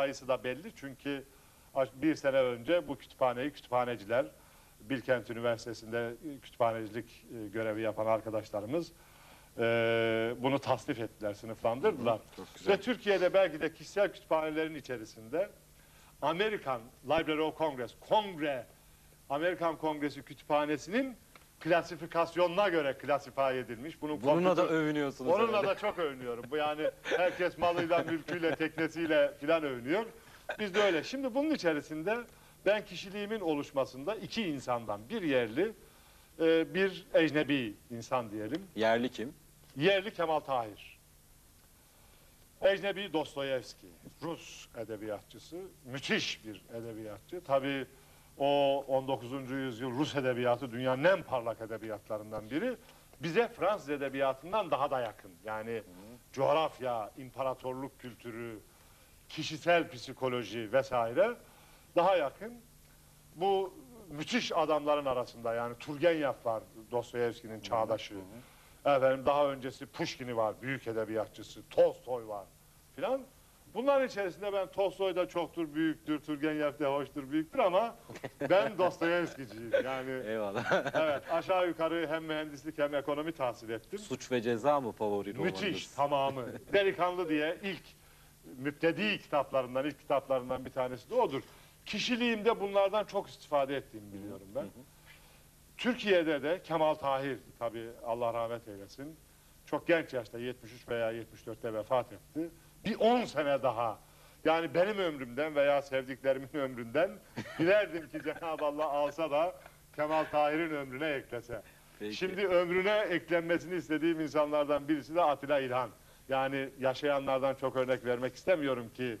sayısı da belli çünkü bir sene önce bu kütüphaneyi kütüphaneciler Bilkent Üniversitesi'nde kütüphanecilik e, görevi yapan arkadaşlarımız e, bunu tasnif ettiler, sınıflandırdılar. Ve Türkiye'de belki de kişisel kütüphanelerin içerisinde Amerikan Library of Congress, Kongre, Amerikan Kongresi Kütüphanesi'nin klasifikasyonuna göre klasifiye edilmiş. Bunun Bununla da kompütür- övünüyorsunuz. Onunla herhalde. da çok övünüyorum. Bu yani herkes malıyla, mülküyle, teknesiyle filan övünüyor. Biz de öyle. Şimdi bunun içerisinde ben kişiliğimin oluşmasında iki insandan bir yerli, e, bir ecnebi insan diyelim. Yerli kim? Yerli Kemal Tahir. Ecnebi Dostoyevski. Rus edebiyatçısı. Müthiş bir edebiyatçı. Tabii o 19. yüzyıl Rus edebiyatı dünyanın en parlak edebiyatlarından biri. Bize Fransız edebiyatından daha da yakın. Yani coğrafya, imparatorluk kültürü, kişisel psikoloji vesaire daha yakın. Bu müthiş adamların arasında yani Turgenev var Dostoyevski'nin çağdaşı. Efendim daha öncesi Pushkin'i var, büyük edebiyatçısı, Tolstoy var filan. Bunların içerisinde ben Tolstoy da çoktur, büyüktür, Turgenev de hoştur, büyüktür ama ben Dostoyevskiciyim. Yani Eyvallah. evet aşağı yukarı hem mühendislik hem ekonomi tahsil ettim. Suç ve ceza mı favori romanınız? Müthiş tamamı. Delikanlı diye ilk müptedi kitaplarından, ilk kitaplarından bir tanesi de odur. Kişiliğimde bunlardan çok istifade ettiğimi biliyorum ben. Türkiye'de de Kemal Tahir tabii Allah rahmet eylesin. Çok genç yaşta 73 veya 74'te vefat etti. Bir 10 sene daha yani benim ömrümden veya sevdiklerimin ömründen dilerdim ki Cenab-ı Allah alsa da Kemal Tahir'in ömrüne eklese. Peki. Şimdi ömrüne eklenmesini istediğim insanlardan birisi de Atilla İlhan. Yani yaşayanlardan çok örnek vermek istemiyorum ki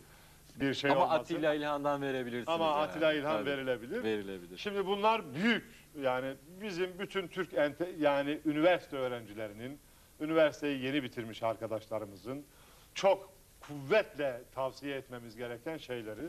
bir şey Ama olmasın. Atilla İlhan'dan verebilirsiniz. Ama yani. Atilla İlhan Tabii, verilebilir. Verilebilir. Şimdi bunlar büyük yani bizim bütün Türk ente, yani üniversite öğrencilerinin, üniversiteyi yeni bitirmiş arkadaşlarımızın çok kuvvetle tavsiye etmemiz gereken şeyleri.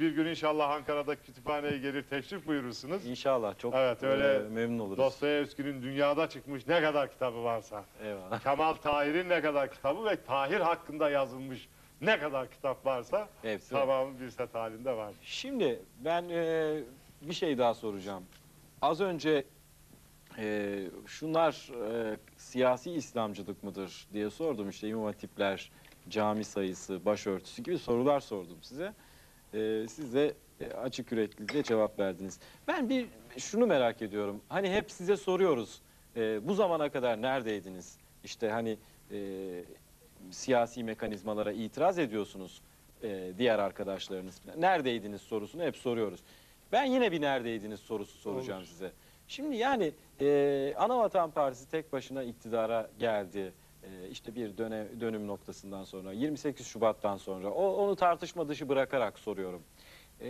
Bir gün inşallah Ankara'da kütüphaneye gelir teşrif buyurursunuz. İnşallah çok Evet, öyle e, memnun oluruz. Dostoyevski'nin dünyada çıkmış ne kadar kitabı varsa, Eyvallah. Kemal Tahir'in ne kadar kitabı ve Tahir hakkında yazılmış ne kadar kitap varsa Hepsi tamamı bir set halinde var. Şimdi ben e, bir şey daha soracağım. Az önce e, şunlar e, siyasi İslamcılık mıdır diye sordum. İşte imam hatipler, cami sayısı, başörtüsü gibi sorular sordum size. E, siz de e, açık yüreklilikle cevap verdiniz. Ben bir şunu merak ediyorum. Hani hep size soruyoruz. e, bu zamana kadar neredeydiniz? İşte hani e, siyasi mekanizmalara itiraz ediyorsunuz e, diğer arkadaşlarınız. Neredeydiniz sorusunu hep soruyoruz. Ben yine bir neredeydiniz sorusu soracağım Olur. size. Şimdi yani e, Anavatan Partisi tek başına iktidara geldi. E, işte bir dönem, dönüm noktasından sonra 28 Şubat'tan sonra o, onu tartışma dışı bırakarak soruyorum. E,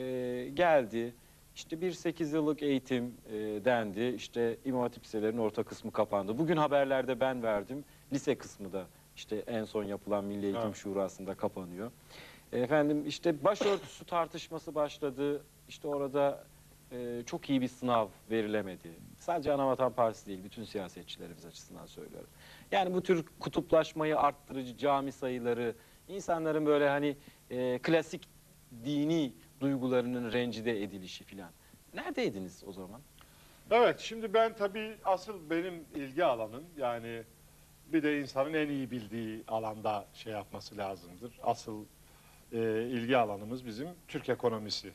geldi. İşte bir 8 yıllık eğitim e, dendi. İşte İmam Hatip liselerinin orta kısmı kapandı. Bugün haberlerde ben verdim. Lise kısmı da işte en son yapılan Milli Eğitim Evet. Şurası'nda kapanıyor. Efendim işte başörtüsü tartışması başladı. İşte orada e, çok iyi bir sınav verilemedi. Sadece Anavatan Partisi değil, bütün siyasetçilerimiz açısından söylüyorum. Yani bu tür kutuplaşmayı arttırıcı cami sayıları, insanların böyle hani e, klasik dini duygularının rencide edilişi filan. Neredeydiniz o zaman? Evet, şimdi ben tabii asıl benim ilgi alanım yani bir de insanın en iyi bildiği alanda şey yapması lazımdır. Asıl e, ilgi alanımız bizim Türk ekonomisi.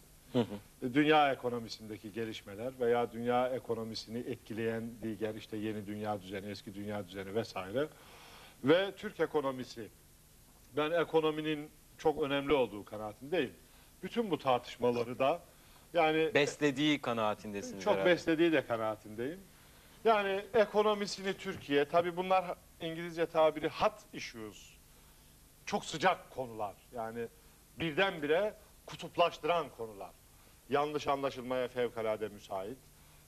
Dünya ekonomisindeki gelişmeler veya dünya ekonomisini etkileyen diğer işte yeni dünya düzeni, eski dünya düzeni vesaire ve Türk ekonomisi. Ben ekonominin çok önemli olduğu kanaatindeyim. Bütün bu tartışmaları da yani Beslediği kanaatindesiniz çok herhalde. beslediği de kanaatindeyim. Yani ekonomisini Türkiye, tabii bunlar İngilizce tabiri hot issues. Çok sıcak konular. Yani birdenbire kutuplaştıran konular. Yanlış anlaşılmaya fevkalade müsait.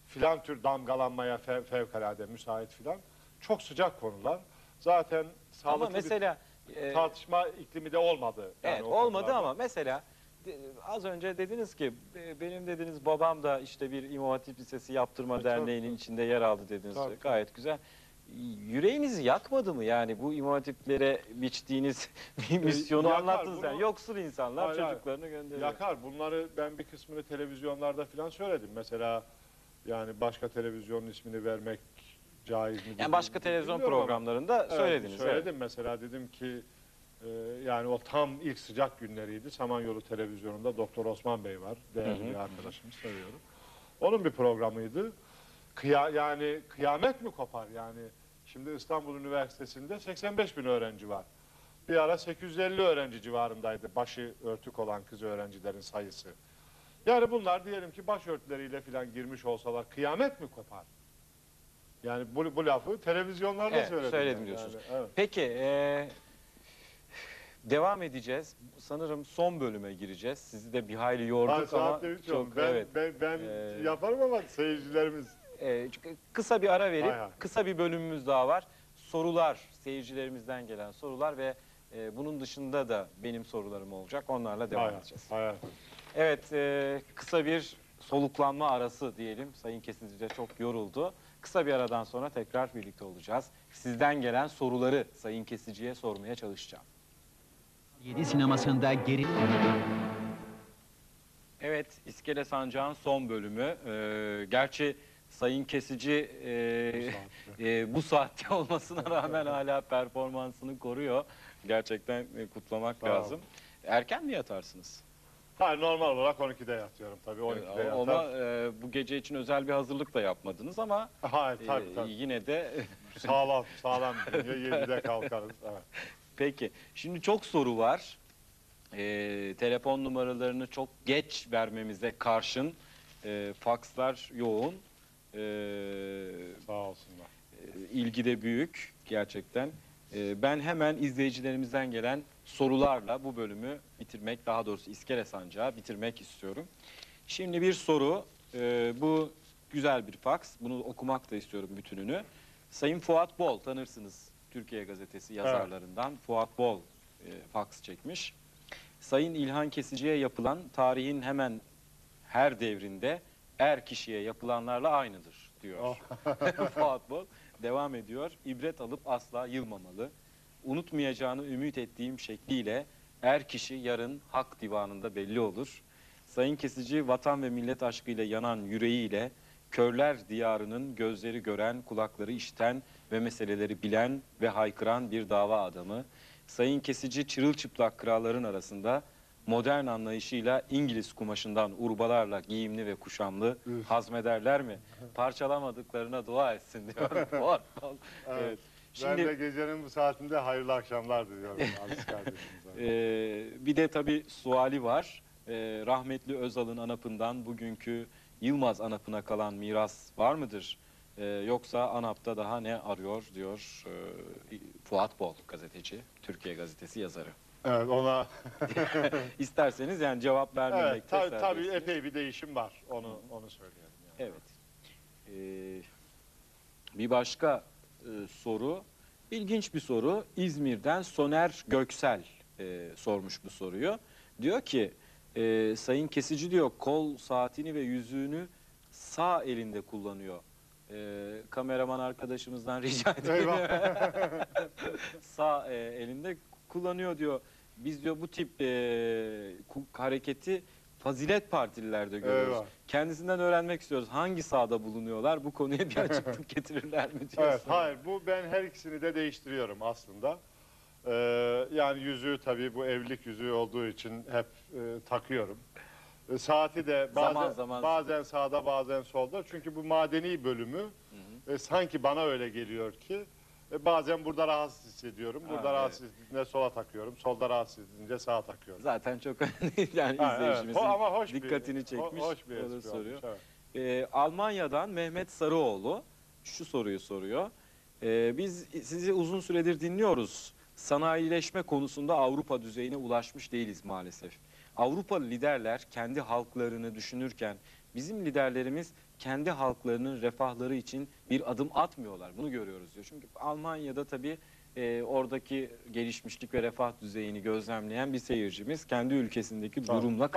Filan tür damgalanmaya fev- fevkalade müsait filan. Çok sıcak konular. Zaten sağlıklı Ama mesela bir e, tartışma iklimi de olmadı. Yani Evet olmadı konularda. ama mesela az önce dediniz ki e, benim dediniz babam da işte bir İmam Hatip Lisesi Yaptırma E, tabii, Derneği'nin içinde yer aldı dediniz. Tabii. Gayet güzel. Yüreğinizi yakmadı mı yani bu imam hatiplere biçtiğiniz bir misyonu yakar, anlattınız yani bunu- yoksul insanlar Hayır, hayır. çocuklarını gönderiyor. Yakar. Bunları ben bir kısmını televizyonlarda falan söyledim. Mesela yani başka televizyonun ismini vermek caiz mi? Yani başka televizyon bilmiyorum ama- programlarında Evet, söylediniz. Söyledim mesela dedim ki e, yani o tam ilk sıcak günleriydi. Samanyolu televizyonunda Doktor Osman Bey var. Değerli Hı hı. bir arkadaşım seviyorum. Onun bir programıydı. Kıya, yani kıyamet mi kopar yani? Şimdi İstanbul Üniversitesi'nde 85 bin öğrenci var. Bir ara 850 öğrenci civarındaydı başı örtük olan kız öğrencilerin sayısı. Yani bunlar diyelim ki başörtüleriyle falan girmiş olsalar kıyamet mi kopar? Yani bu, bu lafı televizyonlarda Evet, söyledim. söyledim ben. diyorsunuz. Yani, evet. Peki e, devam edeceğiz. Sanırım son bölüme gireceğiz. Sizi de bir hayli Ha, yorduk ama saatte üç çok. Ben, evet. ben, ben Ee, yaparım ama seyircilerimiz E, çünkü kısa bir ara verip Hay hay. kısa bir bölümümüz daha var. Sorular, seyircilerimizden gelen sorular ve e, bunun dışında da benim sorularım olacak. Onlarla devam Hayat, edeceğiz. hayat. Evet, e, kısa bir soluklanma arası diyelim. Sayın Kesici de çok yoruldu. Kısa bir aradan sonra tekrar birlikte olacağız. Sizden gelen soruları Sayın Kesici'ye sormaya çalışacağım. 7 sinemasında geri... Evet, İskele Sancağı'nın son bölümü. Ee, gerçi Sayın Kesici e, e, bu saatte olmasına rağmen hala performansını koruyor. Gerçekten e, kutlamak Sağ lazım. Erken mi yatarsınız? Hayır normal olarak 12'de yatıyorum tabii 12'de Ee, yatar. Ama e, bu gece için özel bir hazırlık da yapmadınız ama Hayır e, tabii tabii. yine de Sağlam sağlam. 7'de kalkarız. Evet. Peki. Şimdi çok soru var. Ee, telefon numaralarını çok geç vermemize karşın e, fakslar yoğun. Ee, Sağ olsunlar. e, ilgi de büyük gerçekten. Ee, ben hemen izleyicilerimizden gelen sorularla bu bölümü bitirmek, daha doğrusu İskele Sancağı bitirmek istiyorum. Şimdi bir soru, e, bu güzel bir faks, bunu okumak da istiyorum bütününü. Sayın Fuat Bol, tanırsınız Türkiye Gazetesi yazarlarından. Fuat Bol e, faks çekmiş. Sayın İlhan Kesici'ye yapılan tarihin hemen her devrinde er kişiye yapılanlarla aynıdır diyor. Fuat Bol devam ediyor. İbret alıp asla yılmamalı. Unutmayacağını ümit ettiğim şekliyle er kişi yarın hak divanında belli olur. Sayın Kesici vatan ve millet aşkıyla yanan yüreğiyle körler diyarının gözleri gören, kulakları işiten ve meseleleri bilen ve haykıran bir dava adamı. Sayın Kesici çırılçıplak kralların arasında modern anlayışıyla İngiliz kumaşından urbalarla giyimli ve kuşamlı hazmederler mi? Parçalamadıklarına dua etsin diyor. Evet. Evet. Ben Şimdi de gecenin bu saatinde hayırlı akşamlar diliyorum. Ee, bir de tabii suali var. Ee, rahmetli Özal'ın anapından bugünkü Yılmaz anapına kalan miras var mıdır? Ee, yoksa anapta daha ne arıyor diyor ee, Fuat Bol gazeteci, Türkiye gazetesi yazarı. Evet ona İsterseniz yani cevap vermemekte evet, tabii, tabii serbestsiniz. epey bir değişim var. Onu onu söyleyelim. Yani. Evet. Ee, bir başka e, soru, ilginç bir soru. İzmir'den Soner Göksel e, sormuş bu soruyu. Diyor ki, e, Sayın Kesici diyor kol saatini ve yüzüğünü sağ elinde kullanıyor. E, kameraman arkadaşımızdan rica. Eyvah. sağ e, elinde kullanıyor diyor. Biz diyor bu tip e, hareketi fazilet partililerde görüyoruz. Eyvah. Kendisinden öğrenmek istiyoruz. Hangi sahada bulunuyorlar? Bu konuya bir açıklık getirirler mi diyorsun? Evet, hayır bu ben her ikisini de değiştiriyorum aslında. Ee, yani yüzüğü tabii bu evlilik yüzüğü olduğu için hep e, takıyorum. E, saati de bazen, Zaman zaman- bazen sağda bazen solda. Çünkü bu madeni bölümü e, sanki bana öyle geliyor ki e, bazen burada rahatsız hissediyorum. Burada Ha, rahatsız hissedince sola takıyorum. Solda rahatsız hissedince sağa takıyorum. Zaten çok önemli yani Ha, evet. izleyicimizin Ho- ama hoş bir- dikkatini ho- çekmiş. hoş bir o da espri soruyor. olmuş, evet. Ee, Almanya'dan Mehmet Sarıoğlu şu soruyu soruyor. Ee, biz sizi uzun süredir dinliyoruz. Sanayileşme konusunda Avrupa düzeyine ulaşmış değiliz maalesef. Avrupalı liderler kendi halklarını düşünürken bizim liderlerimiz kendi halklarının refahları için bir adım atmıyorlar. Bunu görüyoruz diyor. Çünkü Almanya'da tabii e, oradaki gelişmişlik ve refah düzeyini gözlemleyen bir seyircimiz kendi ülkesindeki durumla